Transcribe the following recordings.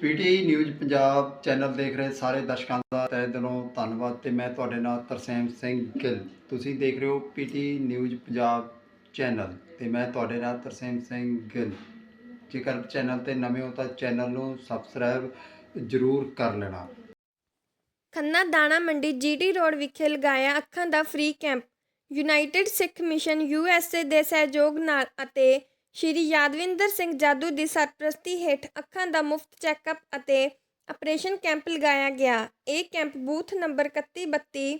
PT news Punjab channel ਦੇਖ ਰਹੇ ਸਾਰੇ ਦਰਸ਼ਕਾਂ ਦਾ ਤਹਿ ਦਿਲੋਂ ਧੰਨਵਾਦ ਤੇ ਮੈਂ ਤੁਹਾਡੇ ਨਾਲ ਤਰਸੇਮ ਸਿੰਘ ਗਿੱਲ। ਤੁਸੀਂ ਦੇਖ ਰਹੇ ਹੋ ਪੀਟੀ ਨਿਊਜ਼ ਪੰਜਾਬ ਚੈਨਲ ਤੇ ਮੈਂ ਤੁਹਾਡੇ ਨਾਲ ਤਰਸੇਮ ਸਿੰਘ ਗਿੱਲ। ਜੇਕਰ ਚੈਨਲ ਤੇ ਨਵੇਂ ਹੋ ਤਾਂ ਚੈਨਲ ਨੂੰ ਸਬਸਕ੍ਰਾਈਬ ਜ਼ਰੂਰ ਕਰ ਲੈਣਾ। ਖੰਨਾ ਦਾਣਾ ਮੰਡੀ ਜੀਟੀ ਰੋਡ ਵਿਖੇ ਲਗਾਇਆ ਅੱਖਾਂ ਦਾ free camp. United Sikh mission USA ਦੇ ਸਹਿਯੋਗ ਨਾਲ ਅਤੇ ਸ਼੍ਰੀ ਯਾਦਵਿੰਦਰ ਸਿੰਘ ਜਾਦੂ ਦੀ ਸਰਪ੍ਰਸਤੀ ਹੇਠ ਅੱਖਾਂ ਦਾ ਮੁਫਤ ਚੈੱਕਅਪ ਅਤੇ ਆਪਰੇਸ਼ਨ ਕੈਂਪ ਲਗਾਇਆ ਗਿਆ। ਇਹ ਕੈਂਪ ਬੂਥ ਨੰਬਰ 3132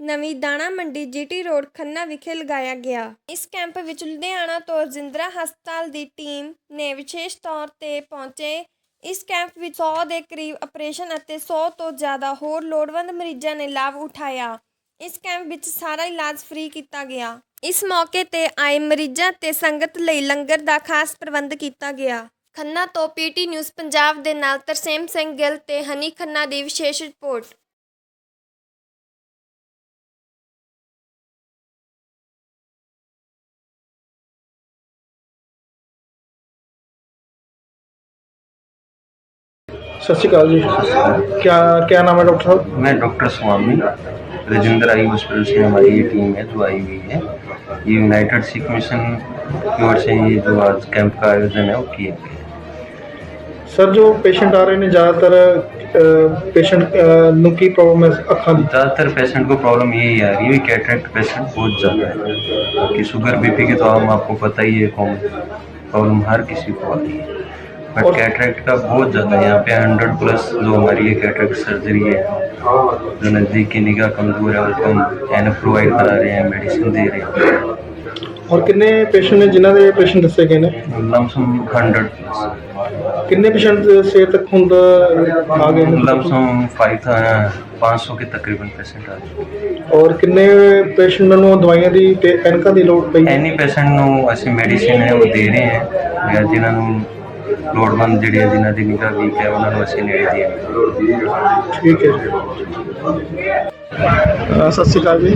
ਨਵੀਂ ਦਾਣਾ ਮੰਡੀ, ਜੀਟੀ ਰੋਡ, ਖੰਨਾ ਵਿਖੇ ਲਗਾਇਆ ਗਿਆ। ਇਸ ਕੈਂਪ ਵਿੱਚ ਲੁਧਿਆਣਾ ਤੋਂ ਰਜਿੰਦਰਾ ਹਸਪਤਾਲ ਦੀ ਟੀਮ ਨੇ ਵਿਸ਼ੇਸ਼ ਤੌਰ ਤੇ ਪਹੁੰਚੇ। ਇਸ ਕੈਂਪ ਵਿੱਚ 100 ਦੇ ਕਰੀਬ ਆਪਰੇਸ਼ਨ ਅਤੇ 100 ਤੋਂ ਜ਼ਿਆਦਾ ਹੋਰ ਲੋੜਵੰਦ ਮਰੀਜ਼ਾਂ ਨੇ ਲਾਭ ਉਠਾਇਆ। ਇਸ ਕੈਂਪ ਵਿੱਚ ਸਾਰਾ ਇਲਾਜ ਫ੍ਰੀ ਕੀਤਾ ਗਿਆ। ਇਸ ਮੌਕੇ ਤੇ ਆਏ ਮਰੀਜ਼ਾਂ ਤੇ ਸੰਗਤ ਲਈ ਲੰਗਰ ਦਾ ਖਾਸ ਪ੍ਰਬੰਧ ਕੀਤਾ ਗਿਆ ਖੰਨਾ ਤੋਂ ਪੀਟੀ ਨਿਊਜ਼ ਪੰਜਾਬ ਦੇ ਨਾਲ ਤਰਸੇਮ ਸਿੰਘ ਗਿੱਲ ਤੇ ਹਨੀ ਖੰਨਾ ਦੀ ਵਿਸ਼ੇਸ਼ ਰਿਪੋਰਟ सत श्रीकाल जी क्या क्या नाम है डॉक्टर साहब मैं doctor Swami Rajendra eye hospital से हमारी ये टीम है जो आई हुई है ये यूनाइटेड सिख मिशन की ओर से ये जो आज कैंप का आयोजन है वो किया गया है ਸਰ ਜੋ ਪੇਸ਼ੈਂਟ ਆ ਰਹੇ ਨੇ ਜ਼ਿਆਦਾਤਰ ਪੇਸ਼ੈਂਟ ਨੂੰ ਕੀ ਪ੍ਰੋਬਲਮ ਹੈ ਅੱਖਾਂ ਦੀ ज़्यादातर पेशेंट को प्रॉब्लम यही आ रही है कैटरेक्ट पेशेंट बहुत ज़्यादा है कि शुगर बीपी की तो हम आपको पता ही है कौन प्रॉब्लम हर किसी को आती है बट और- कैटरेक्ट का बहुत ज़्यादा है यहाँ पे हंड्रेड प्लस जो हमारी ये कैटरेक्ट सर्जरी है जो नज़दीक की निगाह कमज़ोर है उनको हम एन प्रोवाइड करा रहे हैं मेडिसिन दे रहे हैं ਔਰ ਕਿੰਨੇ ਪੇਸ਼ੈਂਟ ਨੇ ਜਿਨ੍ਹਾਂ ਦੇ ਆਪਰੇਸ਼ਨ ਦੱਸੇ ਗਏ ਨੇ लमसम हंड्रेड प्लस ਕਿੰਨੇ ਪੇਸ਼ੈਂਟ ਸੇ ਤੱਕ ਹੁਣ ਆ ਗਏ ਨੇ लमसम फाइव था पाँच सौ के तकरीबन पेशेंट आ चुके ਔਰ ਕਿੰਨੇ ਪੇਸ਼ੈਂਟ ਨੂੰ ਦਵਾਈਆਂ ਦੀ ਤੇ ਐਨਕਾਂ ਦੀ ਲੋੜ ਪਈ ਐਨੀ ਪੇਸ਼ੈਂਟ ਨੂੰ ਅਸੀਂ ਮੈਡੀਸਿਨ ਹੈ ਉਹ ਦੇ ਰਹੇ ਹਾਂ ਜਾਂ ਜਿਨ੍ਹਾਂ ਨੂੰ ਲੋੜਵੰਦ ਜਿਹੜੇ ਆ, ਜਿਨ੍ਹਾਂ ਦੀ ਨਿਗਾਹ ਵੀਕ ਹੈ ਉਹਨਾਂ ਨੂੰ ਅਸੀਂ ਨੇੜੇ ਦੇ ਠੀਕ ਹੈ ਅਹ ਸਤਿ ਸ਼੍ਰੀ ਅਕਾਲ ਜੀ।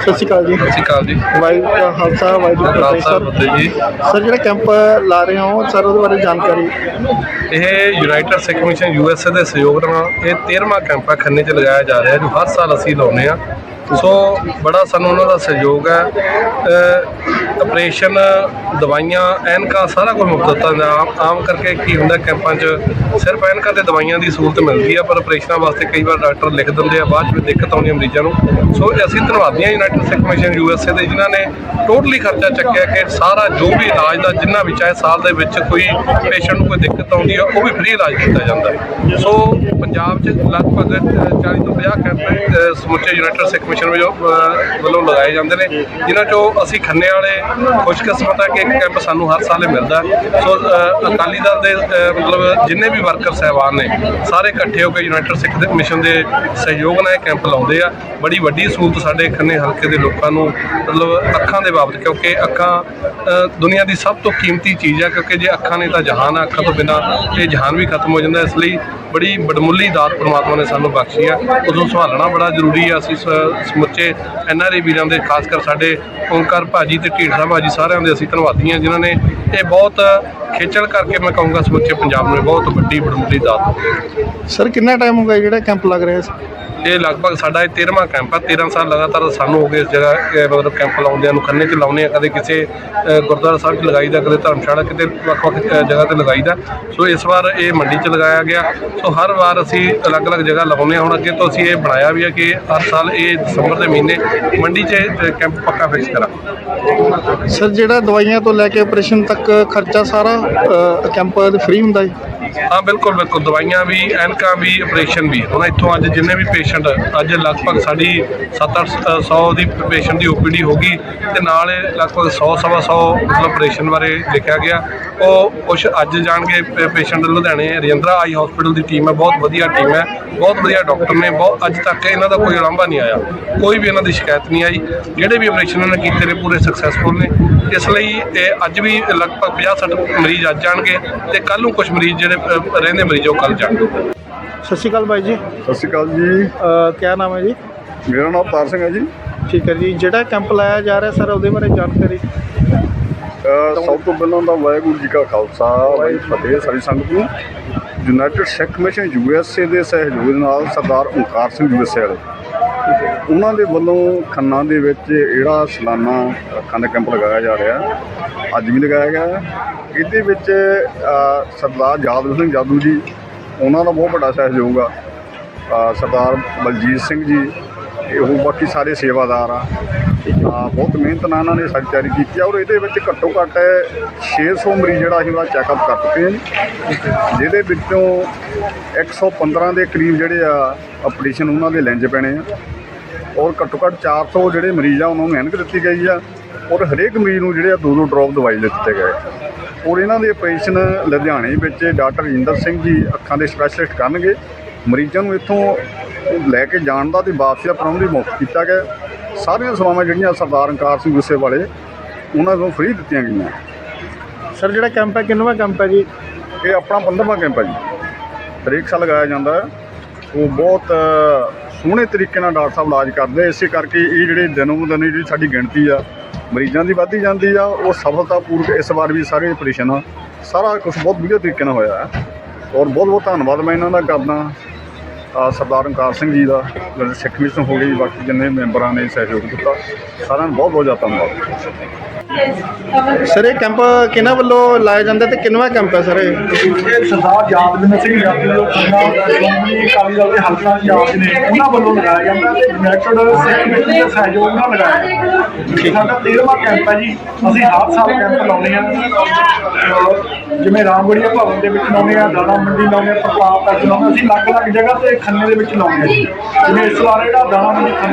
ਸਤਿ ਸ਼੍ਰੀ ਅਕਾਲ ਜੀ। ਸਤਿ ਸ਼੍ਰੀ ਅਕਾਲ ਜੀ। ਵਾਹਿਗੁਰੂ ਕਾ ਖਾਲਸਾ ਵਾਹਿਗੁਰੂ ਜੀ ਕੀ ਫਤਿਹ ਖਾਲਸਾ। ਸਰ ਫਤਿਹ ਜੀ। ਸਰ ਜਿਹੜਾ ਕੈਂਪ ਲਾ ਰਹੇ ਹੋ ਸਰ ਉਹਦੇ ਬਾਰੇ ਜਾਣਕਾਰੀ। ਇਹ ਯੂਨਾਈਟਿਡ ਸਿੱਖ ਮਿਸ਼ਨ ਯੂਐਸਏ ਦੇ ਸਹਿਯੋਗ ਨਾਲ ਇਹ 13ਵਾਂ ਕੈਂਪ ਹੈ ਖੰਨੇ 'ਚ ਲਗਾਇਆ ਜਾ ਰਿਹਾ ਜੋ ਹਰ ਸਾਲ ਅਸੀਂ ਲਾਉਂਦੇ ਆ ਸੋ ਬੜਾ ਸਾਨੂੰ ਉਹਨਾਂ ਦਾ ਸਹਿਯੋਗ ਹੈ। ਆਪਰੇਸ਼ਨ ਦਵਾਈਆਂ ਐਨਕਾ ਸਾਰਾ ਕੁਝ ਮੁਫਤ ਦਿੱਤਾ ਆਮ ਆਮ ਕਰਕੇ ਕੀ ਹੁੰਦਾ ਕੈਂਪਾਂ 'ਚ ਸਿਰਫ ਐਨਕਾ ਤੇ ਦਵਾਈਆਂ ਦੀ ਸਹੂਲਤ ਮਿਲਦੀ ਆ ਪਰ ਆਪਰੇਸ਼ਨਾਂ ਵਾਸਤੇ ਕਈ ਵਾਰ ਡਾਕਟਰ ਲਿਖ ਦਿੰਦੇ ਆ ਬਾਅਦ 'ਚ ਵੀ ਦਿੱਕਤ ਆਉਂਦੀ ਮਰੀਜ਼ਾਂ ਨੂੰ। ਸੋ ਅਸੀਂ ਧੰਨਵਾਦੀ ਹਾਂ ਯੂਨਾਈਟਿਡ ਸਿੱਖ ਮਿਸ਼ਨ ਯੂਐਸਏ ਦੇ ਜਿਨ੍ਹਾਂ ਨੇ ਟੋਟਲੀ ਖਰਚਾ ਚੱਕਿਆ ਕਿ ਸਾਰਾ ਜੋ ਵੀ ਇਲਾਜ ਦਾ ਜਿੰਨਾ ਵੀ ਚਾਹੇ ਸਾਲ ਦੇ ਵਿੱਚ ਕੋਈ ਪੇਸ਼ੈਂਟ ਨੂੰ ਕੋਈ ਦਿੱਕਤ ਆਉਂਦੀ ਆ ਉਹ ਵੀ ਫ੍ਰੀ ਇਲਾਜ ਕੀਤਾ ਜਾਂਦਾ ਸੋ ਪੰਜਾਬ 'ਚ ਲਗਭਗ ਅ, 40 ਤੋਂ 50 ਕੈਂਪ ਸਮੁੱਚੇ ਯੂਨਾਈਟਿਡ ਸਿੱਖ ਮਿਸ਼ਨ ਵਜੋਂ ਵੱਲੋਂ ਲਗਾਏ ਜਾਂਦੇ ਨੇ, ਜਿਨ੍ਹਾਂ 'ਚੋਂ ਅਸੀਂ ਖੰਨੇ ਵਾਲੇ ਖੁਸ਼ਕਿਸਮਤ ਹੈ ਕਿ ਇੱਕ ਕੈਂਪ ਸਾਨੂੰ ਹਰ ਸਾਲ ਮਿਲਦਾ ਸੋ ਅਕਾਲੀ ਦਲ ਦੇ ਮਤਲਬ ਜਿੰਨੇ ਵੀ ਵਰਕਰ ਸਹਿਬਾਨ ਨੇ, ਸਾਰੇ ਇਕੱਠੇ ਹੋ ਕੇ ਯੂਨਾਈਟਿਡ ਸਿੱਖ ਦੇ ਮਿਸ਼ਨ ਦੇ ਸਹਿਯੋਗ ਨਾਲ ਇਹ ਕੈਂਪ ਲਾਉਂਦੇ ਆ। ਬੜੀ ਵੱਡੀ ਸਹੂਲਤ ਸਾਡੇ ਖੰਨੇ ਹਲਕੇ ਦੇ ਲੋਕਾਂ ਨੂੰ, ਮਤਲਬ ਅੱਖਾਂ ਦੇ ਬਾਬਤ, ਕਿਉਂਕਿ ਅੱਖਾਂ ਦੁਨੀਆ ਦੀ ਸਭ ਤੋਂ ਕੀਮਤੀ ਚੀਜ਼ ਆ, ਕਿਉਂਕਿ ਜੇ ਅੱਖਾਂ ਨੇ ਤਾਂ ਜਹਾਨ ਆ, ਅੱਖਾਂ ਤੋਂ ਬਿਨਾ ਇਹ ਜਹਾਨ ਵੀ ਖਤਮ ਹੋ ਜਾਂਦਾ ਇਸ ਲਈ ਬੜੀ ਬੜਮੁੱਲੀ ਦਾਤ ਪ੍ਰਮਾਤਮਾ ਨੇ ਸਾਨੂੰ ਬਖਸ਼ੀ ਆ। ਉਦੋਂ ਸੰਭਾਲਣਾ ਬੜਾ ਜ਼ਰੂਰੀ ਆ। ਅਸੀਂ ਸ- ਸਮੁੱਚੇ ਐਨਆਰਏ ਵੀਰਾਂ ਦੇ ਖਾਸ ਕਰ ਸਾਡੇ ਓਂਕਾਰ ਭਾਜੀ ਤੇ ਢੀਂਡਸਾ ਭਾਜੀ ਸਾਰਿਆਂ ਦੇ ਅਸੀਂ ਧੰਨਵਾਦੀ ਹਾਂ ਜਿਨ੍ਹਾਂ ਨੇ ਇਹ ਬਹੁਤ ਖੇਚਲ ਕਰਕੇ ਮੈਂ ਕਹੂੰਗਾ ਸਮੁੱਚੇ ਪੰਜਾਬ ਨੂੰ ਇਹ ਬਹੁਤ ਵੱਡੀ ਬੜਮੁੱਲੀ ਦਾਤ। ਸਰ ਕਿੰਨਾ ਟਾਈਮ ਹੋ ਗਿਆ ਜਿਹੜਾ ਕੈਂਪ ਲੱਗ ਰਿਹਾ ਹੈ ਇਹ ਲਗਭਗ ਸਾਡਾ ਇਹ 13ਵਾਂ ਕੈਂਪ ਆ। 13 ਸਾਲ ਲਗਾਤਾਰ ਸਾਨੂੰ ਹੋ ਗਏ ਇਸ ਜਗ੍ਹਾ ਇਹ ਮਤਲਬ ਕੈਂਪ ਲਾਉਂਦਿਆਂ ਨੂੰ ਖੰਨੇ 'ਚ ਲਾਉਂਦੇ ਆ ਕਦੇ ਕਿਸੇ ਅ, ਗੁਰਦੁਆਰਾ ਸਾਹਿਬ 'ਚ ਲਗਾਈਦਾ ਕਦੇ ਧਰਮਸ਼ਾਲਾ ਕਿਤੇ ਵੱਖ-ਵੱਖ ਅ, ਜਗ੍ਹਾ ਤੇ ਲਗਾਈਦਾ। ਸੋ ਇਸ ਵਾਰ ਇਹ ਮੰਡੀ 'ਚ ਲਗਾਇਆ ਗਿਆ। ਸੋ ਹਰ ਵਾਰ ਅਸੀਂ ਅਲੱਗ-ਅਲੱਗ ਜਗ੍ਹਾ ਲਾਉਂਦੇ ਹਾਂ। ਹੁਣ ਅੱਗੇ ਤੋਂ ਅਸੀਂ ਇਹ ਬਣਾਇਆ ਵੀ ਹੈ ਕਿ ਹਰ ਸਾਲ ਇਹ ਦਸੰਬਰ ਦੇ ਮਹੀਨੇ ਮੰਡੀ 'ਚ ਇਹ ਕੈਂਪ ਪੱਕਾ ਫਿਕਸ ਕਰਾਂਗੇ। ਸਰ ਜਿਹੜਾ ਦਵਾਈਆਂ ਤੋਂ ਲੈ ਕੇ ਆਪਰੇਸ਼ਨ ਤੱਕ ਖਰਚਾ ਸਾਰਾ ਕੈਂਪ ਦੇ ਫ੍ਰੀ ਹੁੰਦਾ ਹੈ ਹਾਂ, ਬਿਲਕੁਲ ਬਿਲਕੁਲ। ਦਵਾਈਆਂ ਵੀ, ਐਨਕਾਂ ਵੀ ਆਪਰੇਸ਼ਨ ਵੀ। ਹੁਣ ਇੱਥੋਂ ਅੱਜ ਜਿੰਨੇ ਵੀ ਪੇਸ਼ੈਂਟ ਅੱਜ ਲਗਭਗ ਸਾਡੀ 7-800 ਦੀ ਪੇਸ਼ੈਂਟ ਦੀ ਓਪੀਡੀ ਹੋ ਗਈ ਤੇ ਨਾਲ ਲਗਭਗ 100 ਸਵਾ 100 ਮਤਲਬ ਆਪਰੇਸ਼ਨ ਬਾਰੇ ਲਿਖਿਆ ਗਿਆ। ਉਹ ਕੁਝ ਅੱਜ ਜਾਣਗੇ ਪੇਸ਼ੈਂਟ ਲੁਧਿਆਣੇ, ਰਜਿੰਦਰਾ ਆਈ ਹਸਪੀਟਲ ਦੀ ਟੀਮ ਹੈ, ਬਹੁਤ ਵਧੀਆ ਟੀਮ ਹੈ, ਬਹੁਤ ਵਧੀਆ ਡਾਕਟਰ ਨੇ, ਬਹੁਤ, ਅੱਜ ਤੱਕ ਇਹਨਾਂ ਦਾ ਕੋਈ ਉਲਾਂਭਾ ਨਹੀਂ ਆਇਆ। ਕੋਈ ਵੀ ਇਹਨਾਂ ਦੀ ਸ਼ਿਕਾਇਤ ਨਹੀਂ ਆਈ। ਜਿਹੜੇ ਵੀ ਆਪਰੇਸ਼ਨ ਇਹਨਾਂ ਨੇ ਕੀਤੇ ਨੇ, ਪੂਰੇ ਸਕਸੈਸਫੁਲ ਨੇ। ਇਸ ਲਈ ਇਹ ਅੱਜ ਵੀ ਲਗਭਗ 50-60 ਮਰੀਜ਼ ਅੱਜ ਜਾਣਗੇ ਤੇ ਕੱਲ ਨੂੰ ਕੁਝ ਮਰੀਜ਼ ਜਿਹੜੇ ਰਹਿੰਦੇ ਮਰੀਜ਼ ਉਹ ਕੱਲ ਜਾਣਗੇ ਸਤਿ ਸ਼੍ਰੀ ਅਕਾਲ ਬਾਈ ਜੀ। ਸਤਿ ਸ਼੍ਰੀ ਅਕਾਲ ਜੀ। ਕੀ ਨਾਮ ਹੈ ਜੀ? ਮੇਰਾ ਨਾਮ ਤਾਰ ਸਿੰਘ ਹੈ ਜੀ। ਠੀਕ ਹੈ ਜੀ। ਜਿਹੜਾ ਕੈਂਪ ਲਾਇਆ ਜਾ ਰਿਹਾ ਸਰ ਉਹਦੇ ਬਾਰੇ ਜਾਣਕਾਰੀ? ਅ, ਸਭ ਤੋਂ ਪਹਿਲਾਂ ਤਾਂ ਵਾਹਿਗੁਰੂ ਜੀ ਕਾ ਖਾਲਸਾ ਵਾਹਿਗੁਰੂ ਜੀ ਕੀ ਫਤਿਹ ਸਾਰੀ ਸੰਗਤ ਨੂੰ। ਯੂਨਾਈਟਿਡ ਸਿੱਖ ਮਿਸ਼ਨ ਯੂਐਸਏ ਦੇ ਸਹਿਯੋਗ ਨਾਲ ਸਰਦਾਰ ਓਂਕਾਰ ਸਿੰਘ ਯੂਐਸਏ ਵਾਲੇ। ਉਹਨਾਂ ਦੇ ਵੱਲੋਂ ਖੰਨਾ ਦੇ ਵਿੱਚ ਜਿਹੜਾ ਸਾਲਾਨਾ ਅੱਖਾਂ ਦਾ ਕੈਂਪ ਲਗਾਇਆ ਜਾ ਰਿਹਾ, ਅੱਜ ਵੀ ਲਗਾਇਆ ਗਿਆ ਇਹਦੇ ਵਿੱਚ ਸਰਦਾਰ ਯਾਦਵ ਸਿੰਘ ਜਾਦੂ ਜੀ, ਉਹਨਾਂ ਦਾ ਬਹੁਤ ਵੱਡਾ ਸਹਿਯੋਗ ਆ। ਸਰਦਾਰ ਬਲਜੀਤ ਸਿੰਘ ਜੀ, ਇਹ ਉਹ ਬਾਕੀ ਸਾਰੇ ਸੇਵਾਦਾਰ ਆ। ਆ ਬਹੁਤ ਮਿਹਨਤ ਨਾਲ ਇਹਨਾਂ ਨੇ ਸਾਡੀ ਤਿਆਰੀ ਕੀਤੀ ਆ ਔਰ ਇਹਦੇ ਵਿੱਚ ਘੱਟੋ ਘੱਟ 600 ਮਰੀਜ਼ ਜਿਹੜਾ ਅਸੀਂ ਉਹਦਾ ਚੈੱਕਅਪ ਕਰ ਚੁੱਕੇ ਹਾਂ ਜਿਹਦੇ ਵਿੱਚੋਂ 115 ਦੇ ਕਰੀਬ ਜਿਹੜੇ ਆ ਆਪਰੇਸ਼ਨ ਉਹਨਾਂ ਦੇ ਲੈਂਜ ਪੈਣੇ ਆ। ਔਰ ਘੱਟੋ ਘੱਟ 400 ਜਿਹੜੇ ਮਰੀਜ਼ ਆ ਉਹਨਾਂ ਨੂੰ ਐਨਕ ਦਿੱਤੀ ਗਈ ਆ ਔਰ ਹਰੇਕ ਮਰੀਜ਼ ਨੂੰ ਜਿਹੜੇ ਆ ਦੋ ਦੋ ਡ੍ਰੌਪ ਦਵਾਈ ਦਿੱਤੇ ਗਏ ਔਰ ਇਹਨਾਂ ਦੇ ਆਪਰੇਸ਼ਨ ਲੁਧਿਆਣੇ ਵਿੱਚ ਡਾਕਟਰ ਰਜਿੰਦਰ ਸਿੰਘ ਜੀ ਅੱਖਾਂ ਦੇ ਸਪੈਸ਼ਲਿਸਟ ਕਰਨਗੇ। ਮਰੀਜ਼ਾਂ ਨੂੰ ਇੱਥੋਂ ਲੈ ਕੇ ਜਾਣ ਦਾ ਤੇ ਵਾਪਸੀ ਦਾ ਪ੍ਰਬੰਧ ਵੀ ਮੁਫਤ ਕੀਤਾ ਗਿਆ। ਸਾਰੀਆਂ ਸੇਵਾਵਾਂ ਜਿਹੜੀਆਂ ਸਰਦਾਰ ਅੰਕਾਰ ਸਿੰਘ ਗੁੱਸੇ ਵਾਲੇ ਉਹਨਾਂ ਨੂੰ ਫ੍ਰੀ ਦਿੱਤੀਆਂ ਗਈਆਂ। ਸਰ ਜਿਹੜਾ ਕੈਂਪ ਹੈ ਕਿੰਨਵਾਂ ਕੈਂਪ ਹੈ ਜੀ? ਇਹ ਆਪਣਾ 15ਵਾਂ ਕੈਂਪ ਹੈ ਜੀ। ਹਰੇਕ ਸਾਲ ਲਗਾਇਆ ਜਾਂਦਾ ਹੈ। ਉਹ ਬਹੁਤ ਸੋਹਣੇ ਤਰੀਕੇ ਨਾਲ ਡਾਕਟਰ ਸਾਹਿਬ ਇਲਾਜ ਕਰਦੇ। ਇਸੇ ਕਰਕੇ ਇਹ ਜਿਹੜੇ ਦਿਨੋਂ ਦਿਨ ਜਿਹੜੀ ਸਾਡੀ ਗਿਣਤੀ ਆ ਮਰੀਜ਼ਾਂ ਦੀ ਵੱਧਦੀ ਜਾਂਦੀ ਆ। ਉਹ ਸਫਲਤਾਪੂਰਵਕ ਇਸ ਵਾਰ ਵੀ ਸਾਰੇ ਆਪਰੇਸ਼ਨ ਸਾਰਾ ਕੁਝ ਬਹੁਤ ਵਧੀਆ ਤਰੀਕੇ ਨਾਲ ਹੋਇਆ ਔਰ ਬਹੁਤ ਬਹੁਤ ਧੰਨਵਾਦ ਮੈਂ ਇਹਨਾਂ ਦਾ ਕਰਦਾ। ਸਰਦਾਰ ਓਂਕਾਰ ਸਿੰਘ ਜੀ ਦਾ ਜਿਹੜੇ ਸਿੱਖ ਮਿਸ਼ਨ ਹੋ ਗਈ ਬਾਕੀ ਜਿੰਨੇ ਮੈਂਬਰਾਂ ਨੇ ਸਹਿਯੋਗ ਦਿੱਤਾ ਸਾਰਿਆਂ ਨੂੰ ਬਹੁਤ ਬਹੁਤ ਜ਼ਿਆਦਾ ਧੰਨਵਾਦ। ਸਰ ਇਹ ਕੈਂਪ ਕਿਹਨਾਂ ਵੱਲੋਂ ਲਾਇਆ ਜਾਂਦਾ ਤੇ ਕਿੰਨਵਾਂ ਕੈਂਪ ਹੈ ਸਰ ਇਹ? ਸਰਦਾਰ ਯਾਦਵਿੰਦਰ ਸਿੰਘ ਯਾਦਵੀ ਜੋ ਸ਼੍ਰੋਮਣੀ ਅਕਾਲੀ ਦਲ ਦੇ ਹਲਕਾ ਇੰਚਾਰਜ ਨੇ ਉਹਨਾਂ ਵੱਲੋਂ ਲਗਾਇਆ ਜਾਂਦਾ ਤੇ ਯੂਨਾਈਟਿਡ ਸਿੱਖ ਮਿਸ਼ਨ ਦੇ ਸਹਿਯੋਗ ਨਾਲ ਲਗਾਇਆ ਜਾਂਦਾ। ਸਾਡਾ 13ਵਾਂ ਕੈਂਪ ਹੈ ਜੀ ਅਸੀਂ ਹਰ ਸਾਲ ਕੈਂਪ ਲਾਉਂਦੇ ਆ ਜਿਵੇਂ ਰਾਮਗੜੀਆ ਭਵਨ ਦੇ ਵਿੱਚ ਲਾਉਂਦੇ ਆ ਦਾਣਾ ਮੰਡੀ ਲਾਉਂਦੇ ਆ ਪ੍ਰਤਾਪ ਤੱਕ ਲਾਉਂਦੇ ਹਾਂ। ਅਸੀਂ ਅਲੱਗ-ਅਲੱਗ ਜਗ੍ਹਾ ਤੇ ਖੰਨੇ ਦੇ ਵਿੱਚ ਲਾਉਂਦੇ ਆ ਜਿਵੇਂ ਇਸ ਵਾਰ ਜਿਹੜਾ ਦਾਣਾ ਮੰਡੀ ਖੰਨਾ